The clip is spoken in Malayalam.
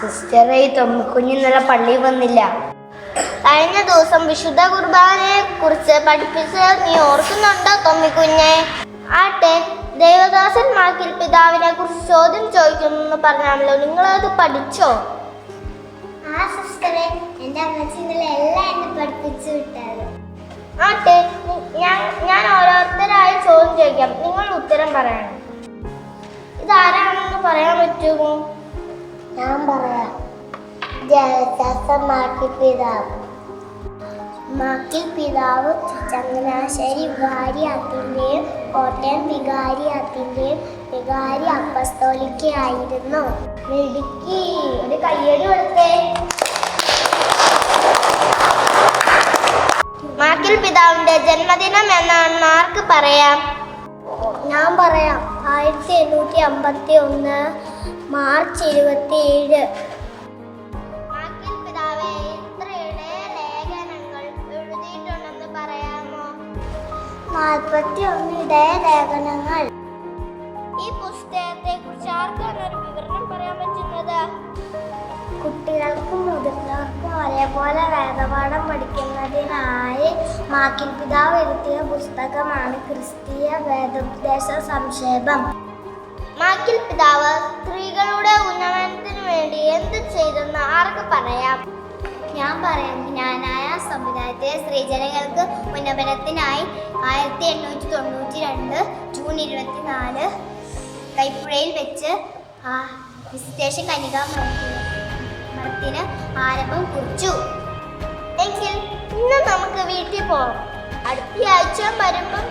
സിസ്റ്ററെ ഈ തൊമ്മിക്കുഞ്ഞ് ഇന്നലെ പള്ളിയിൽ വന്നില്ല. കഴിഞ്ഞ ദിവസം വിശുദ്ധ കുർബാനയെ കുറിച്ച് പഠിപ്പിച്ചത് നീ ഓർക്കുന്നുണ്ടോ തൊമ്മിക്കുഞ്ഞെ ആട്ടെ ദേവദാസൻ മാക്കിൽ പിതാവിനെ കുറിച്ച് ചോദ്യം ചോദിക്കുന്നു പറഞ്ഞാണല്ലോ അത് പഠിച്ചോ? ആ സിസ്റ്ററെ എന്റെ അമ്മച്ചി ഇന്നലെ എല്ലാം എന്നെ പഠിപ്പിച്ചു വിട്ടത്. ആട്ടെ ഞാൻ ഞാൻ ഓരോരുത്തരായി ചോദ്യം ചോദിക്കാം. നിങ്ങൾ ഉത്തരം പറയണം. ഇതാരാണെന്ന് പറ്റുമോ? ഞാൻ പറയാം. ജലശാസ്ത്ര മാക്കി പിതാവ്. മാക്കി പിതാവ് ചങ്ങനാശ്ശേരി വികാരിയാത്തിന്റെയും കോട്ടയം വികാരിയാത്തിന്റെയും വികാരി അപ്പസ്തോലിക്കയായിരുന്നു മിടുക്കി ഒരു കയ്യടി കൊടുത്തേ. മാക്കിൽ പിതാവിന്റെ ജന്മദിനം എന്നാണ് ആർക്ക് പറയാം. ഞാൻ പറയാം എണ്ണൂറ്റി അമ്പത്തി ഒന്ന് മാർച്ച് ഇരുപത്തി ഏഴ് നാൽപ്പത്തി ഒന്നിടെ ലേഖനങ്ങൾ. ഈ പുസ്തകത്തെ കുറിച്ച് ആർക്കാണ് ഒരു വിവരണം പറയാൻ പറ്റുന്നത്? കുട്ടികൾക്കും മുതിർന്നവർക്കും ഒരേപോലെ വേദപാഠം പഠിക്കുന്നതിനായി മാക്കിൽ പിതാവ് എഴുതിയ പുസ്തകമാണ് ക്രിസ്തീയ വേദോപദേശ സംക്ഷേപം. മാക്കിൽ പിതാവ് സ്ത്രീകളുടെ ഉന്നമനത്തിനു വേണ്ടി എന്ത് ചെയ്തെന്ന് ആർക്ക് പറയാം? ഞാൻ പറയാം. ജ്ഞാനായ സമുദായത്തിലെ സ്ത്രീജനങ്ങൾക്ക് ഉന്നമനത്തിനായി ആയിരത്തി എണ്ണൂറ്റി തൊണ്ണൂറ്റി രണ്ട് ജൂൺ ഇരുപത്തിനാല് കൈപ്പുഴയിൽ വെച്ച് വിശേഷം കനികാ മഠത്തിന് ആരംഭം കുറിച്ചു. എങ്കിൽ ഇന്ന് നമുക്ക് വീട്ടിൽ പോകാം. അടുത്ത ആഴ്ച വരുമ്പം